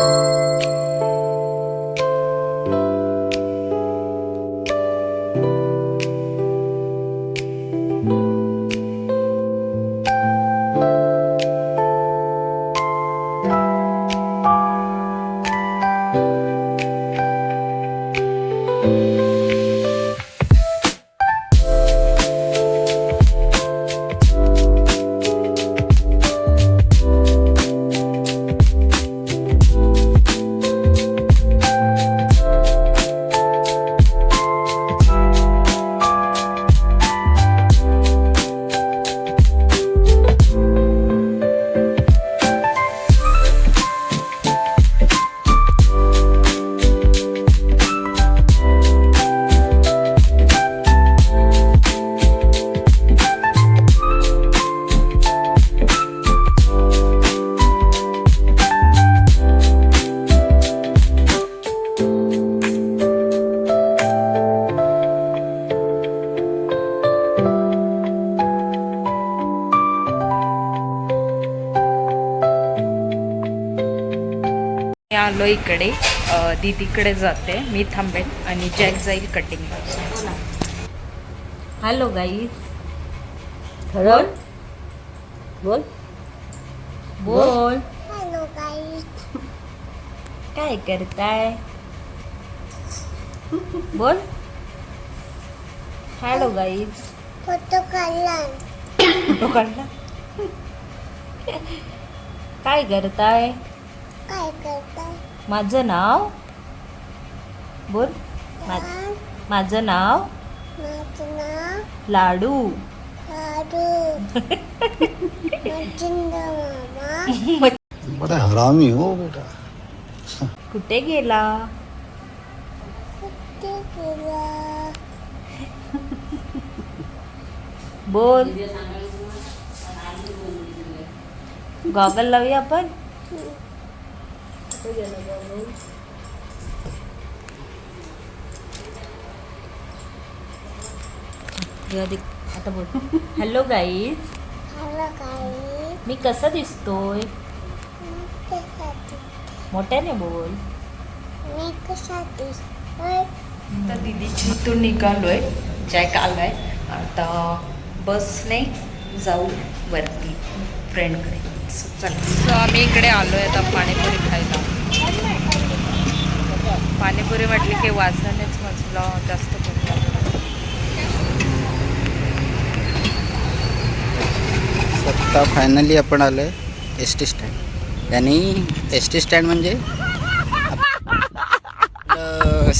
मी इकडे अ, दीदीकडे जाते. मी थांबेन आणि जॅक जाईल कटिंग हॅलो गाईज खरं बोल. बोल. हॅलो गाईज काय करताय? बोल. हॅलो गाईज फोटो काढला. फोटो काढला? काय करताय? काय करताय? माझं नाव? बोल. मा- माझं नाव माझं नाव? लाडू. बड़ा हरामी हो बेटा. कुठे गेला कुठे गेला? बोल. गॉगल लावूया आपण? आता बोल. हॅलो गाईज मी कसा दिसतोय? मोठ्याने बोल. मी कशासाठी होय तर दिदीची इथून निघालोय. जॅक आलाय आता बसने जाऊ वरती फ्रेंडकडे सो आम्ही इकडे आलो आहे आता पाणीपुरी खायला. पाणीपुरी म्हटली की वासानेच मजला जास्त भूक आता फायनली आपण आलो आहे एस टी स्टँड आणि एस टी स्टँड म्हणजे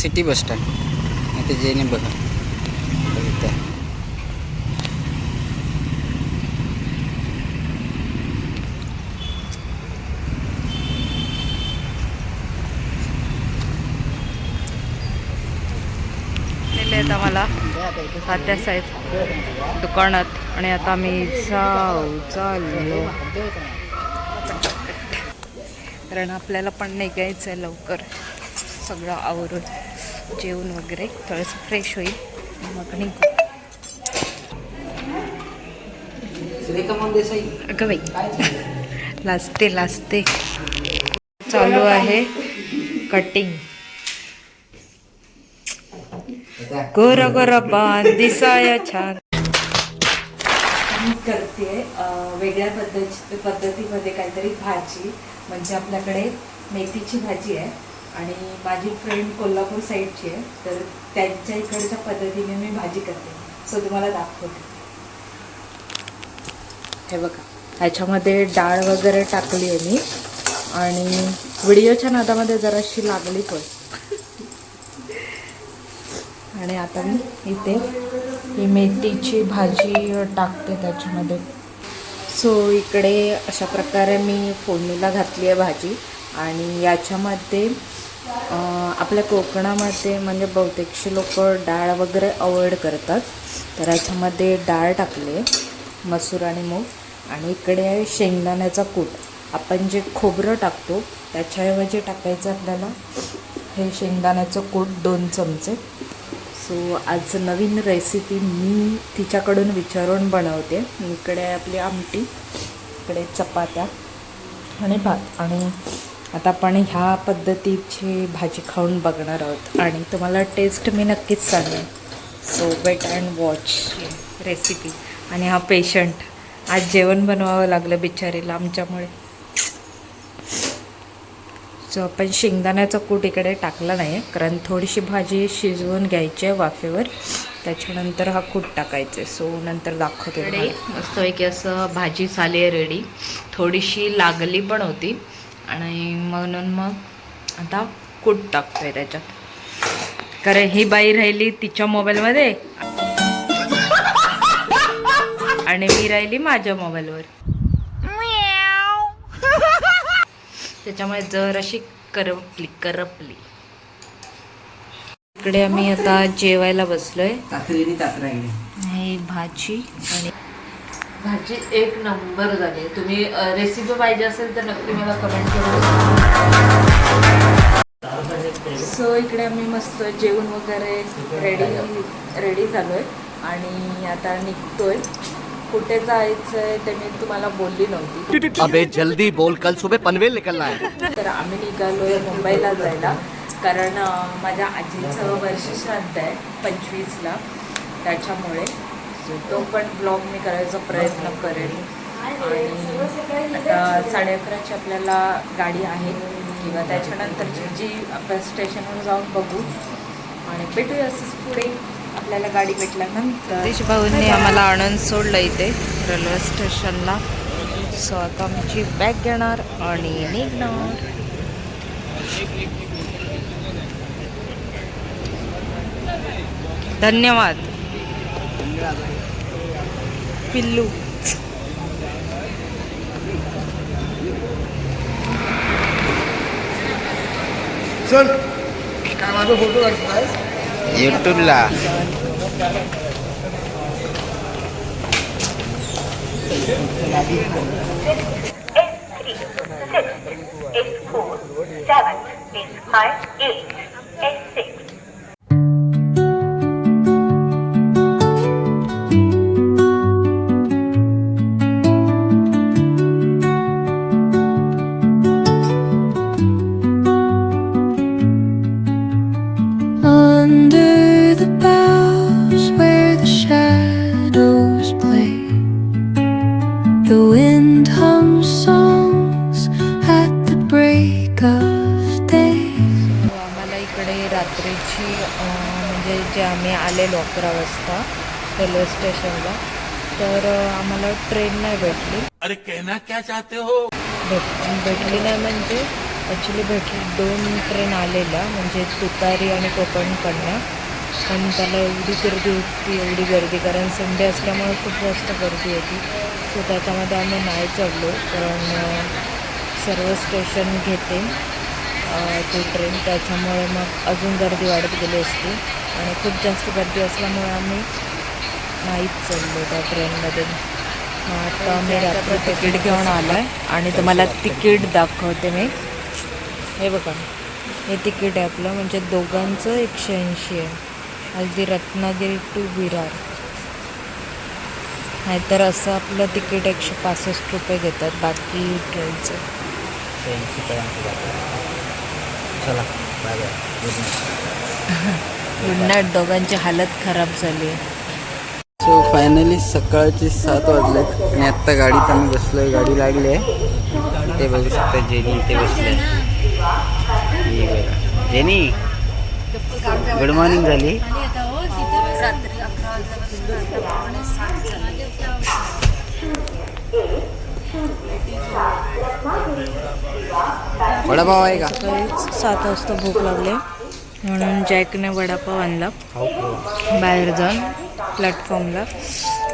सिटी बस स्टँड इथे जेने बघा इथे. नेले आहेत आम्हाला तात्यासाहेब दुकानात आणि आता आम्ही जाऊ चाललो. कारण आपल्याला पण निघायचं आहे लवकर. सगळं आवरून जेवण वगैरे थोडंसं फ्रेश होईल. मग निघू. अगं बाई. लाजते लाजते. चालू आहे कटिंग गोर गोर पान दिसाय छान. मी करते वेगळ्या पद्धती पद्धतीमध्ये काहीतरी भाजी. म्हणजे आपल्याकडे मेथीची भाजी आहे आणि माझी फ्रेंड कोल्हापूर साईडची आहे. तर त्यांच्या इकडच्या पद्धतीने मी भाजी करते. सो तुम्हाला दाखवते. हे बघा. ह्याच्यामध्ये डाळ वगैरे टाकली आहे मी. आणि व्हिडिओच्या नादामध्ये जराशी लागली पण. आणि आता मी इथे ही मेथीची भाजी टाकते त्याच्यामध्ये. सो इकडे अशा प्रकारे मी फोडणीला घातली आहे भाजी आणि याच्यामध्ये आपल्या कोकणामध्ये म्हणजे बहुतेकशे लोक डाळ वगैरे अवॉइड करतात. तर याच्यामध्ये डाळ टाकली मसूर आणि मूग. आणि इकडे आहे शेंगदाण्याचा कूट. आपण जे खोबरं टाकतो त्याच्याऐवजी टाकायचं आपल्याला हे शेंगदाण्याचं कूट दोन चमचे. सो आज नवीन रेसिपी मी तिच्याकडून विचारून बनवते. इकडे आपली आमटी इकडे चपात्या आणि भात. आणि आता आपण ह्या पद्धतीची भाजी खाऊन बघणार आहोत. आणि तुम्हाला टेस्ट मी नक्कीच सांगेन. So wait and watch recipe आणि हा पेशंट आज जेवण बनवावं लागलं बिचारीला आमच्यामुळे. सो आपण शेंगदाण्याचा कूट इकडे टाकला नाही कारण थोडीशी भाजी शिजवून घ्यायची आहे वाफेवर. त्याच्यानंतर हा कूट टाकायचे सो नंतर दाखवते मस्तपैकी असं भाजी झाली आहे रेडी थोडीशी लागली पण होती. आणि म्हणून मग आता कूट टाकतोय त्याच्यात. कारण ही बाई राहिली तिच्या मोबाईलमध्ये. आणि मी राहिली माझ्या मोबाईलवर. त्याच्यामुळे जर अशी करपली करपली. इकडे आम्ही आता जेवायला बसलोय. ही भाजी आणि भाजी एक नंबर झाली. तुम्ही रेसिपी पाहिजे असेल तर नक्की मला कमेंट करू सो इकडे आम्ही मस्त जेवण वगैरे रेडी रेडी झालो आहे आणि आता निघतोय. कुठे जायचं आहे ते मी तुम्हाला बोलली नव्हती. अबे जल्दी बोल. कल सुबह पनवेल निकलना है. तर आम्ही निघालो आहे मुंबईला जायला. कारण माझ्या आजीचं वर्षश्राद्ध आहे पंचवीसला. त्याच्यामुळे तो पण ब्लॉग मी करायचा प्रयत्न करेन. आणि आता साडे अकराची आपल्याला गाडी आहे. किंवा त्याच्यानंतरची जी आपण स्टेशनवर जाऊन बघू. आणि भेटूया असंच पुढे. आपल्याला गाडी भेटल्यानंतर. सतीश भाऊंनी आम्हाला आणून सोडलं इथे रेल्वे स्टेशनला. सो आता आमची बॅग घेणार आणि निघणार. धन्यवाद. पिल्लू. യൂട്യൂബില Eight, four, seven, six, five, eight, eight, six. The wind hums songs at the break of day. आम्हाला इकडे रात्रीची म्हणजे जे आम्ही आलेलो अकरा वाजता रेल्वे स्टेशनला तर आम्हाला ट्रेन नाही भेटली. अरे कहना क्या चाहते हो? भेट भेटली नाही म्हणजे ॲक्च्युली भेटली. दोन ट्रेन आलेल्या म्हणजे तुतारी आणि कोकणकडनं पण त्याला एवढी गर्दी होती एवढी गर्दी कारण संडे असल्यामुळे खूप जास्त गर्दी होती. सो त्याच्यामध्ये आम्ही नाही चढलो कारण सर्व स्टेशन घेते. ती ट्रेन त्याच्यामुळे मग अजून गर्दी वाढत गेली असती. आणि खूप जास्त गर्दी असल्यामुळे आम्ही नाहीच चढलो त्या ट्रेनमध्ये मग आता मी रात्री तिकीट घेऊन आलो आहे आणि तुम्हाला तिकीट दाखवते मी. हे बघा हे तिकीट आहे आपलं म्हणजे दोघांचं एकशे ऐंशी आहे. अगदी रत्नागिरी टू विरार. नाहीतर असं आपलं तिकीट एकशे पासष्ट रुपये घेतात बाकी ट्रेनचं. चला बाय बाय गुड नाईट दोघांची हालत खराब झाली आहे. सो फायनली सकाळचे सात वाजलेत आणि आत्ता गाडीत आम्ही बसलोय. गाडी लागली आहे. ते बघू शकता जेनी इथे बसले जेनी गुड मॉर्निंग झाली. वडापाव आहे का? सात वाजता भूक लागली. म्हणून जॅकने वडापाव आणला. बाहेर जाऊन प्लॅटफॉर्मला.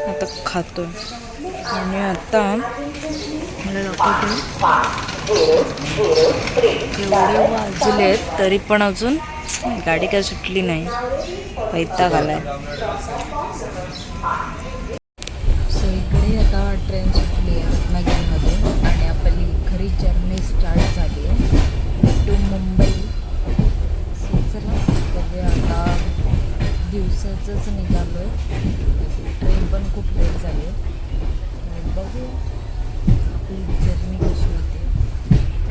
आता खातो आणि आता मला डॉक्टर एवढे वाजलेत तरी पण अजून गाडी काय सुटली नाही. पैता आलाय दिवसाचंच निघालो आहे ट्रेन पण खूप लेट झाली. आहे बघूया आपली जर्नी कशी होते.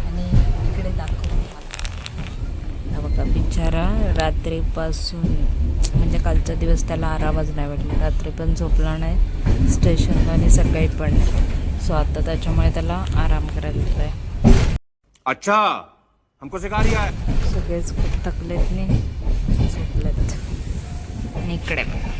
आणि इकडे बिचारा रात्रीपासून म्हणजे कालचा दिवस त्याला आरामच नाही भेटला रात्री पण झोपला नाही. स्टेशनला आणि सकाळी पण नाही. सो आता त्याच्यामुळे त्याला आराम करायला आहे अच्छा! हमको सिखा रिया है. सगळेच खूप थकलेत नाही झोपलेत. आणि इकडे बघा.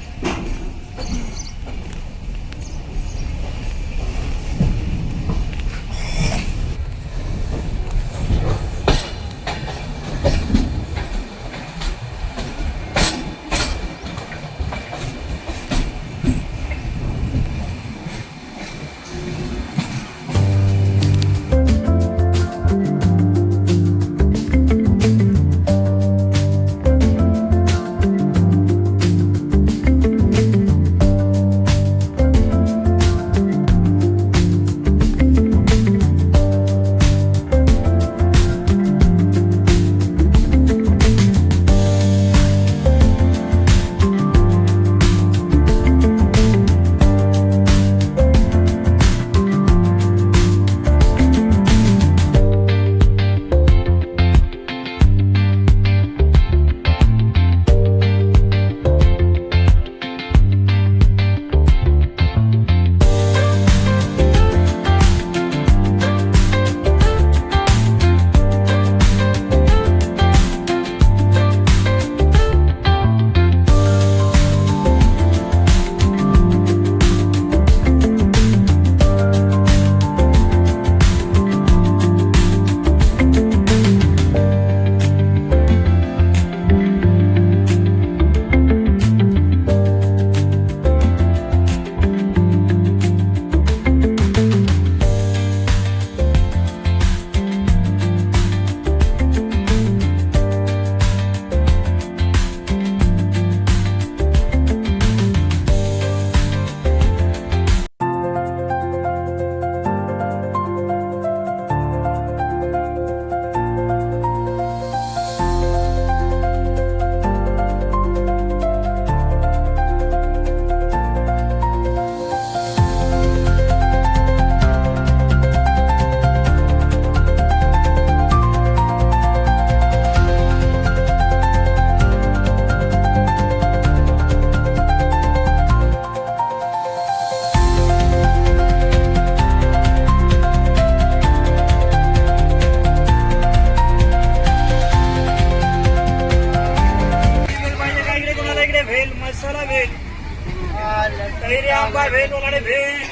Vai, vem, não vai, vem.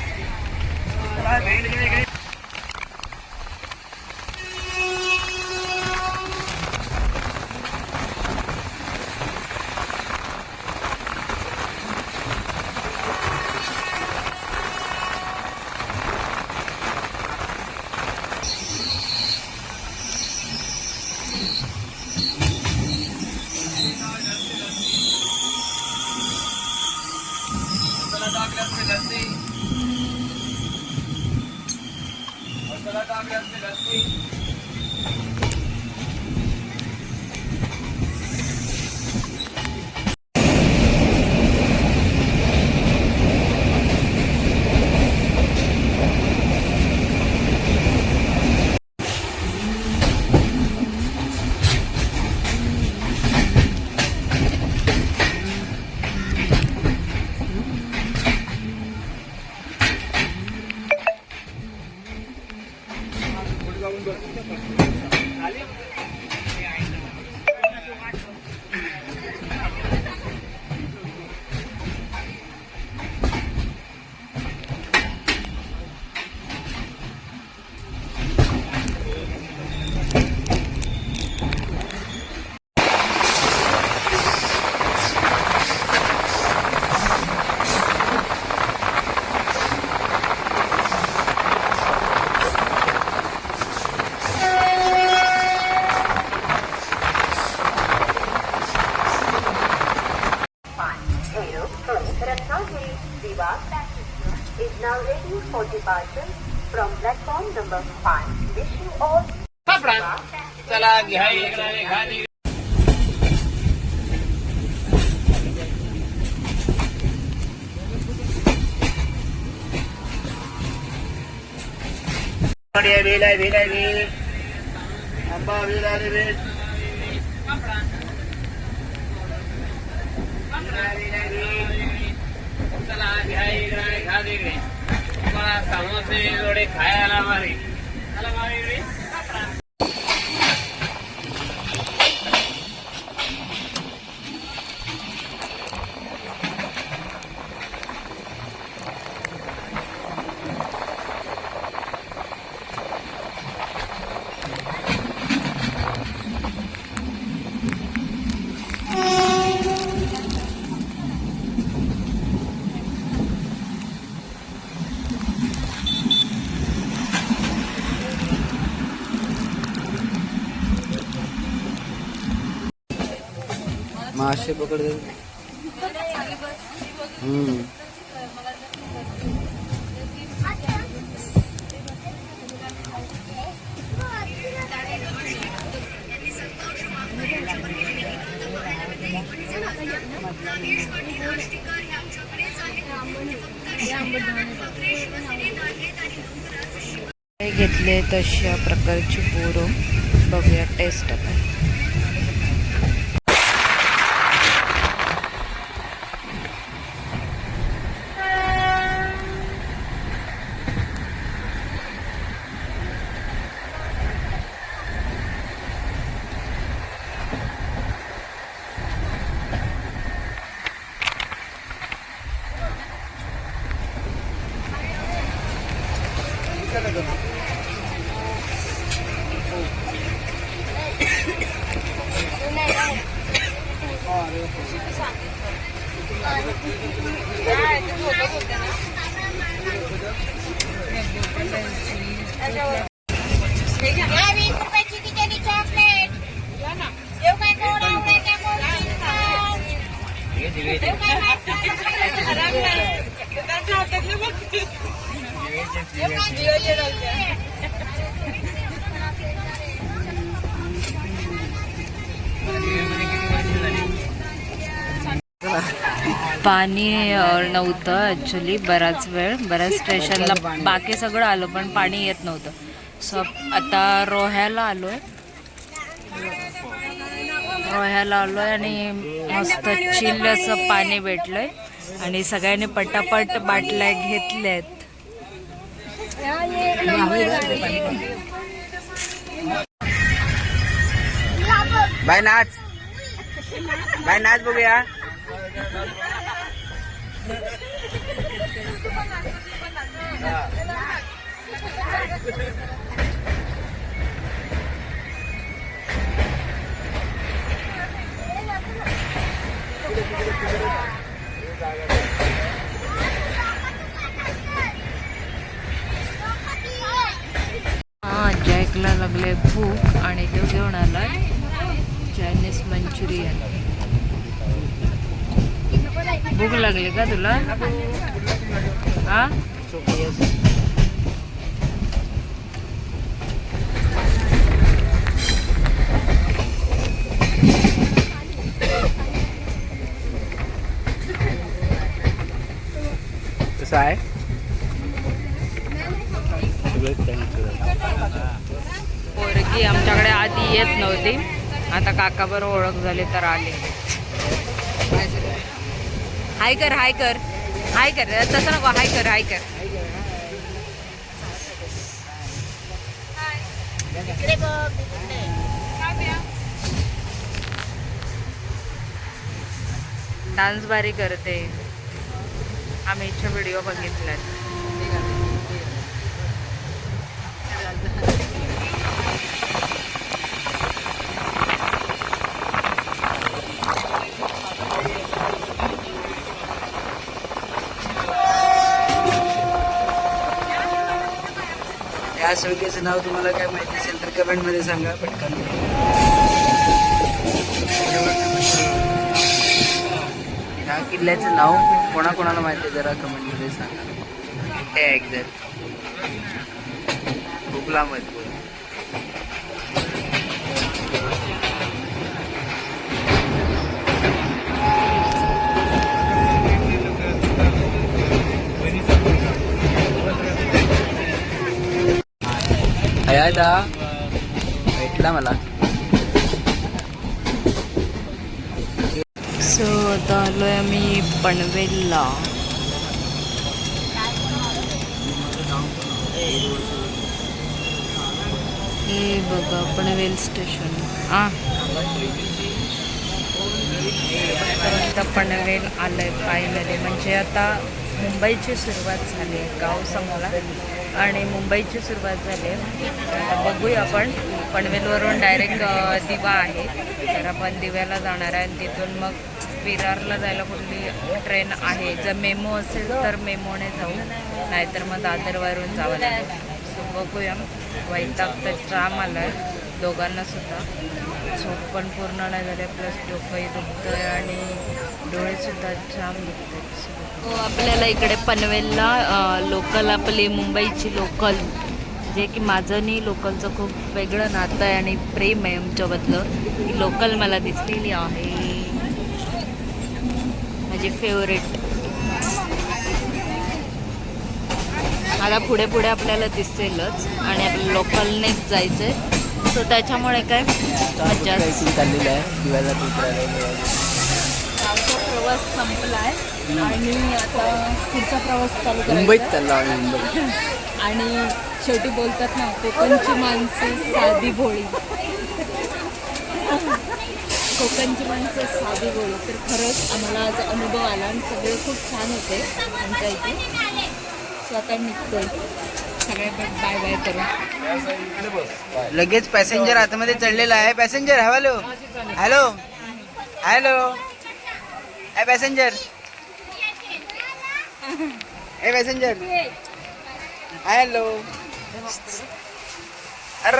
Vai, vem. Departure from platform number 5. मासे पकडते हम्म. घेतले तशा प्रकारची पोरं. बघूया टेस्ट आपण पाणी नव्हतं ॲक्च्युली बराच वेळ बऱ्याच स्टेशनला बाकी सगळं आलं पण पाणी येत नव्हतं. सो आता रोह्याला आलो आहे रोह्याला आलो आहे आणि मस्त चिल्ल असं पाणी भेटलं आहे आणि सगळ्यांनी पटापट बाटल्या घेतल्या बाय नाच. बाय नाच बघूया. जॅकला लागले भूक आणि तो घेऊन आला चायनीज मंचुरियन भूक लागली का तुला हा कसं आहे. पोरगी आमच्याकडे आधी येत नव्हती. आता काकाबर ओळख झाली तर आले. हाय कर हाय कर. हाय कर तसं नको हाय कर हाय कर. डान्स भारी करते. आम्ही इच्छा व्हिडिओ बघितल्यात या सुळकेचं नाव तुम्हाला काय माहिती असेल तर कमेंटमध्ये सांगा पटकन. ह्या किल्ल्याचं नाव कोणाकोणाला माहिती आहे जरा कमेंटमध्ये सांगा. एक्झॅक्ट खूप लांब आहेत भेटला मला. आता आलो आहे आम्ही पनवेलला. हे बघा पनवेल स्टेशन. आ. आता पनवेल आलंय फायनली म्हणजे आता मुंबईची सुरुवात झाली आहे गाव संपला आणि मुंबईची सुरुवात झाली आहे. आता बघूया आपण. पनवेलवरून डायरेक्ट दिवा आहे. तर आपण दिव्याला जाणार आहे आणि तिथून मग विरारला जायला कुठली ट्रेन आहे. जर मेमो असेल तर मेमोने जाऊ. नाहीतर मग दादरवरून जावं लागेल. सो बघूया. वैताग तर जाम आला आहे दोघांना सुद्धा. झोप पण पूर्ण नाही झाले. प्लस डोकंही दुखतं आहे आणि डोळेसुद्धा जाम दुखत हो आपल्याला इकडे पनवेलला लोकल आपली मुंबईची लोकल जे की माझं आणि लोकलचं खूप वेगळं नातं आहे आणि प्रेम आहे आमच्याबद्दल ही लोकल मला दिसलेली आहे. माझी फेवरेट आता पुढे पुढे आपल्याला दिसेलच आणि आपल्या लोकलनेच जायचं आहे सो त्याच्यामुळे काय मज्जा चाललेलं आहे. दिवाळीला आमचा प्रवास संपला आहे आणि आता पुढचा प्रवास चालू मुंबईत करायचा चाललो आम्ही मुंबईत. आणि शेवटी बोलतात ना कोकणची माणसं साधी भोळी. कोकणची माणसं साधी बोलू तर खरंच आम्हाला आज अनुभव आला आणि सगळे खूप छान होते आमच्या इथे. सो आता निघतो सगळे बाय बाय करू लगेच पॅसेंजर आतमध्ये चढलेला आहे. पॅसेंजर हॅलो हॅलो हॅलो ए पॅसेंजर ए पॅसेंजर हॅलो अर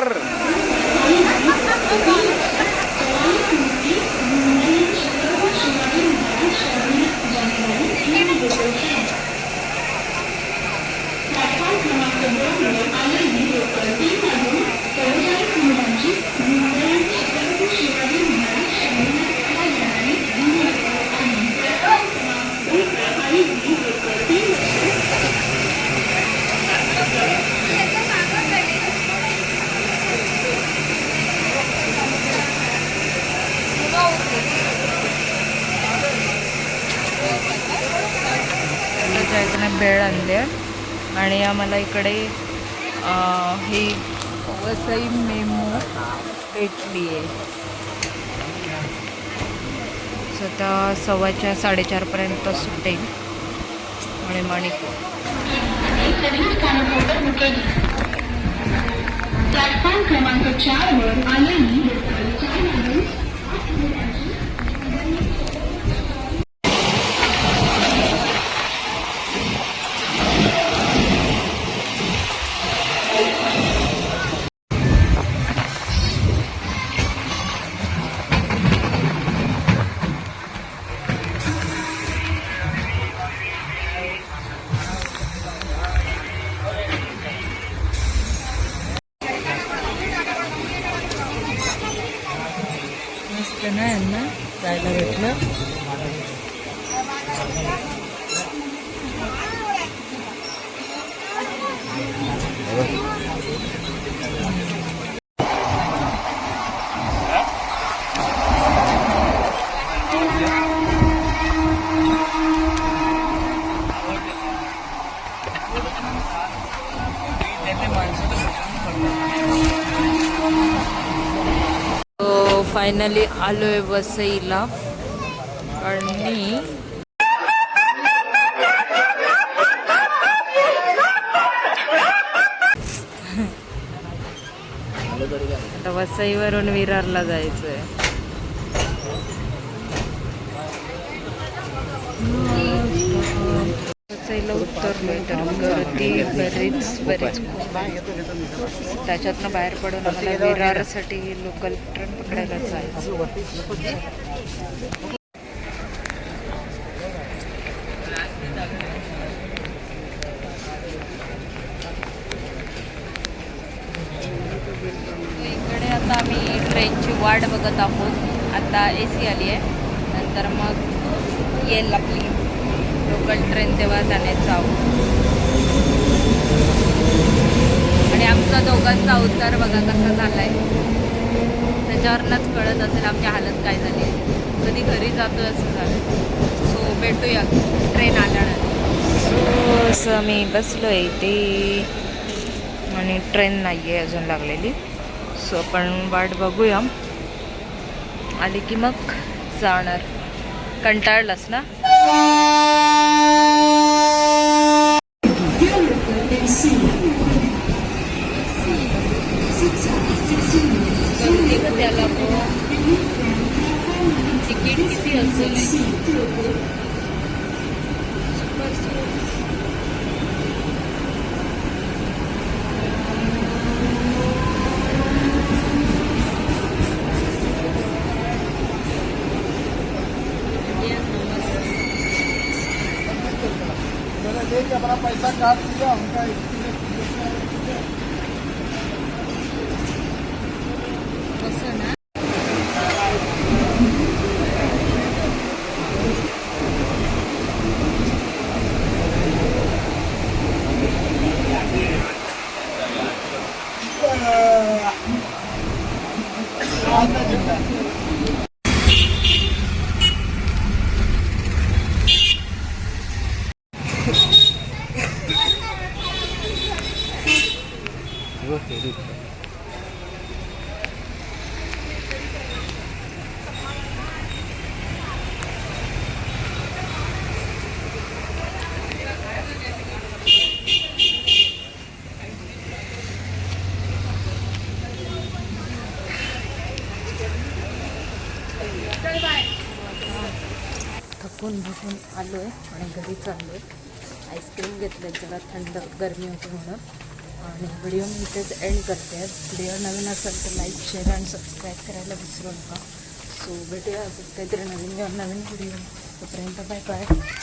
त्याच्या इकडे बेळ आणली आहे आणि आपल्याकडे हे वसई मेमो भेटली आहे आता सव्वाच्या साडेचारपर्यंत सुटेल आणि मणिपूर प्लॅटफॉर्म क्रमांक चारवर आलेली फायनली आलो आहे वसईला. आणि आता वसईवरून विरारला जायचं आहे वसईला उत्तर गर्दी बरीच बरीच खूप आहे. त्याच्यातनं बाहेर पडून आम्हाला विरारसाठी लोकल ट्रेन पकडायला जायचं. इकडे आता आम्ही ट्रेनची वाट बघत आहोत. आता ए सी आली आहे. नंतर मग येईल आपली. लोकल ट्रेन तेव्हा त्याने जाऊ आणि आमचा दोघांचा अवतार बघा कसा झालाय. त्याच्यावरनंच कळत असेल आमची हालत काय झाली. कधी घरी जातो असं झालं. सो भेटूया. ट्रेन आल्यानंतर. सो असं मी बसलो आहे इथे. आणि ट्रेन नाही आहे अजून लागलेली. सो आपण वाट बघूया. आली की मग जाणार. कंटाळलास ना? त्याला तिकीट किती असेल थकून भकून आलो आहे आणि घरी चाललो आहे आईस्क्रीम घेतलं जरा थंड गरमी होती म्हणून. आणि व्हिडिओ मी इथेच एंड करते. व्हिडिओ नवीन असेल तर लाईक शेअर आणि सबस्क्राईब करायला विसरू नका. सो भेटूया असंच काहीतरी नवीन नवीन व्हिडिओ तोपर्यंत बाय बाय